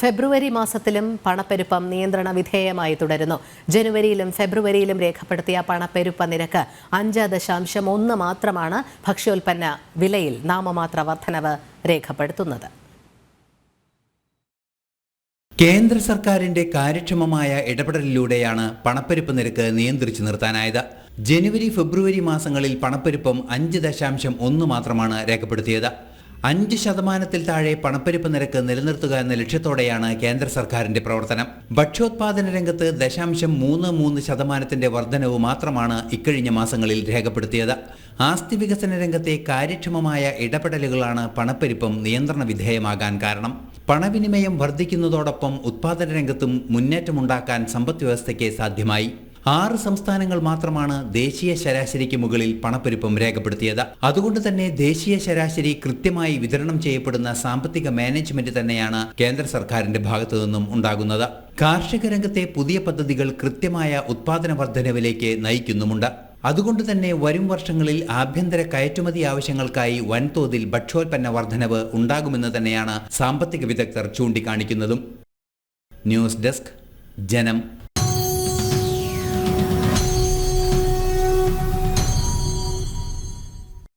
ഫെബ്രുവരി മാസത്തിലും പണപ്പെരുപ്പം നിയന്ത്രണ വിധേയമായി തുടരുന്നു. ജനുവരിയിലും ഫെബ്രുവരിയിലും രേഖപ്പെടുത്തിയ പണപ്പെരുപ്പ നിരക്ക് അഞ്ച് ദശാംശം ഒന്ന് മാത്രമാണ് ഭക്ഷ്യോൽപ്പന്ന വിലയിൽ നാമമാത്ര വർധനവ് രേഖപ്പെടുത്തുന്നത്. കേന്ദ്ര സർക്കാരിന്റെ കാര്യക്ഷമമായ ഇടപെടലിലൂടെയാണ് പണപ്പെരുപ്പ് നിരക്ക് നിയന്ത്രിച്ചു നിർത്താനായത്. ജനുവരി ഫെബ്രുവരി മാസങ്ങളിൽ പണപ്പെരുപ്പം അഞ്ച് ദശാംശം ഒന്ന് മാത്രമാണ് രേഖപ്പെടുത്തിയത്. അഞ്ച് ശതമാനത്തിൽ താഴെ പണപ്പെരുപ്പ് നിരക്ക് നിലനിർത്തുക എന്ന ലക്ഷ്യത്തോടെയാണ് കേന്ദ്ര സർക്കാരിന്റെ പ്രവർത്തനം. ഭക്ഷ്യോത്പാദന രംഗത്ത് ദശാംശം മൂന്ന് മൂന്ന് ശതമാനത്തിന്റെ വർധനവ് മാത്രമാണ് ഇക്കഴിഞ്ഞ മാസങ്ങളിൽ രേഖപ്പെടുത്തിയത്. ആസ്തി വികസന രംഗത്തെ കാര്യക്ഷമമായ ഇടപെടലുകളാണ് പണപ്പെരുപ്പം നിയന്ത്രണ വിധേയമാകാൻ കാരണം. പണവിനിമയം വർദ്ധിക്കുന്നതോടൊപ്പം ഉത്പാദന രംഗത്തും മുന്നേറ്റമുണ്ടാക്കാൻ സമ്പദ് വ്യവസ്ഥയ്ക്ക് സാധ്യമായി. ആറ് സംസ്ഥാനങ്ങൾ മാത്രമാണ് ദേശീയ ശരാശരിക്ക് മുകളിൽ പണപ്പെരുപ്പം രേഖപ്പെടുത്തിയത്. അതുകൊണ്ട് തന്നെ ദേശീയ ശരാശരി കൃത്യമായി വിതരണം ചെയ്യപ്പെടുന്ന സാമ്പത്തിക മാനേജ്മെന്റ് തന്നെയാണ് കേന്ദ്ര സർക്കാരിന്റെ ഭാഗത്തു നിന്നും ഉണ്ടാകുന്നത്. കാർഷിക രംഗത്തെ പുതിയ പദ്ധതികൾ കൃത്യമായ ഉത്പാദന വർധനവിലേക്ക് നയിക്കുന്നുമുണ്ട്. അതുകൊണ്ട് തന്നെ വരും വർഷങ്ങളിൽ ആഭ്യന്തര കയറ്റുമതി ആവശ്യങ്ങൾക്കായി വൻതോതിൽ ഭക്ഷ്യോൽപ്പന്ന വർധനവ് ഉണ്ടാകുമെന്ന് തന്നെയാണ് സാമ്പത്തിക വിദഗ്ധർ ചൂണ്ടിക്കാണിക്കുന്നതും. ന്യൂസ് ഡെസ്ക് ജനം